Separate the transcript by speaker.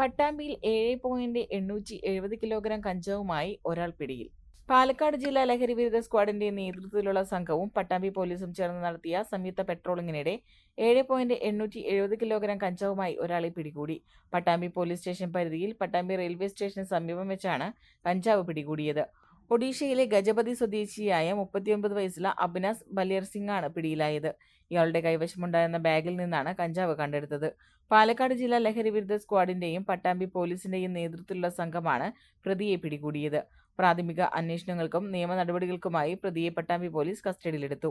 Speaker 1: പട്ടാമ്പിയിൽ ഏഴ് പോയിന്റ് എണ്ണൂറ്റി എഴുപത് കിലോഗ്രാം കഞ്ചാവുമായി ഒരാൾ പിടിയിൽ. പാലക്കാട് ജില്ലാ ലഹരി വിരുദ്ധ സ്ക്വാഡിന്റെ നേതൃത്വത്തിലുള്ള സംഘവും പട്ടാമ്പി പോലീസും ചേർന്ന് നടത്തിയ സംയുക്ത പെട്രോളിങ്ങിനിടെ ഏഴ് പോയിന്റ് എണ്ണൂറ്റി എഴുപത് കിലോഗ്രാം കഞ്ചാവുമായി ഒരാളെ പിടികൂടി. പട്ടാമ്പി പോലീസ് സ്റ്റേഷൻ പരിധിയിൽ പട്ടാമ്പി റെയിൽവേ സ്റ്റേഷന് സമീപം വെച്ചാണ് കഞ്ചാവ് പിടികൂടിയത്. ഒഡീഷയിലെ ഗജപതി സ്വദേശിയായ മുപ്പത്തിയൊൻപത് വയസ്സുള്ള അബിനാസ് ബലിയർ സിംഗ് ആണ് പിടിയിലായത്. ഇയാളുടെ കൈവശമുണ്ടായിരുന്ന ബാഗിൽ നിന്നാണ് കഞ്ചാവ് കണ്ടെടുത്തത്. പാലക്കാട് ജില്ലാ ലഹരി വിരുദ്ധ സ്ക്വാഡിന്റെയും പട്ടാമ്പി പോലീസിന്റെയും നേതൃത്വത്തിലുള്ള സംഘമാണ് പ്രതിയെ പിടികൂടിയത്. പ്രാഥമിക അന്വേഷണങ്ങൾക്കും നിയമ നടപടികൾക്കുമായി പ്രതിയെ പട്ടാമ്പി പോലീസ് കസ്റ്റഡിയിലെടുത്തു.